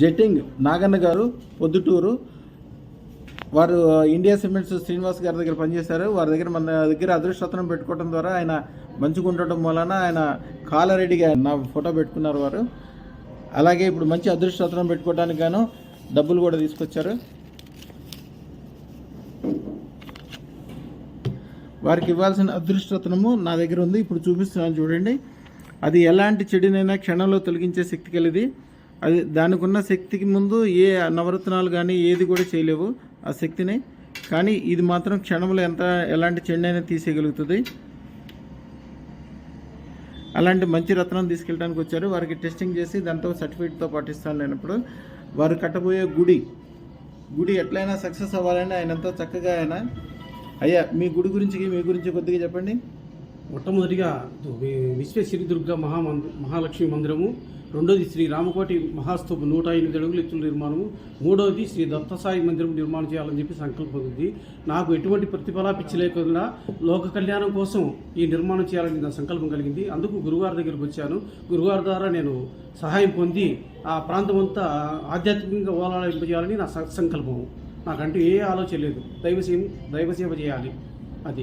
Jetting Naganna గారు పొద్దుటూరు. వారు India cements Srinivas గారి దగ్గర పనిచేశారు. వారి దగ్గర మన దగ్గర అదృష్టతనం పెట్టుకోవడం ద్వారా ఆయన మంచిగా ఉండటం వలన ఆయన కాలరెడ్డిగా నా ఫోటో పెట్టుకున్నారు వారు. అలాగే ఇప్పుడు మంచి అదృష్టతనం పెట్టుకోవడానికి గాను డబ్బులు కూడా తీసుకొచ్చారు. వారికి ఇవ్వాల్సిన అదృష్టతనము నా దగ్గర ఉంది. ఇప్పుడు చూపిస్తున్నాను చూడండి. అది ఎలాంటి చెడునైనా క్షణంలో తొలగించే శక్తి కలిది. అది దానికి ఉన్న శక్తికి ముందు ఏ నవరత్నాలు కానీ ఏది కూడా చేయలేవు ఆ శక్తిని. కానీ ఇది మాత్రం క్షణంలో ఎంత ఎలాంటి చెడునైనా తీసేయగలుగుతుంది. అలాంటి మంచి రత్నం తీసుకెళ్ళడానికి వచ్చారు. వారికి టెస్టింగ్ చేసి దాంతో సర్టిఫికేట్తో పాటిస్తాను నేను వారు కట్టబోయే గుడి గుడి ఎట్లయినా సక్సెస్ అవ్వాలని ఆయన ఎంతో చక్కగా ఆయన అయ్యా మీ గుడి గురించి మీ గురించి కొద్దిగా చెప్పండి. మొట్టమొదటిగా విశ్వేశ్వరి మహా మహామంది మహాలక్ష్మి మందిరము రెండోది శ్రీ రామకోటి మహాస్తూపం నూట ఎనిమిది అడుగుల ఎత్తుల నిర్మాణము మూడవది శ్రీ దత్తసాయి మందిరం నిర్మాణం చేయాలని చెప్పి సంకల్పం ఉంది. నాకు ఎటువంటి ప్రతిఫలాపిచ్చి లేకుండా లోక కళ్యాణం కోసం ఈ నిర్మాణం చేయాలని నా సంకల్పం కలిగింది. అందుకు గురువారి దగ్గరికి వచ్చాను. గురువారి ద్వారా నేను సహాయం పొంది ఆ ప్రాంతం అంతా ఆధ్యాత్మికంగా ఓలాడింపజేయాలని నా స- సంకల్పం. నాకంటూ ఏ ఆలోచన లేదు. దైవసేవ దైవసేవ చేయాలి.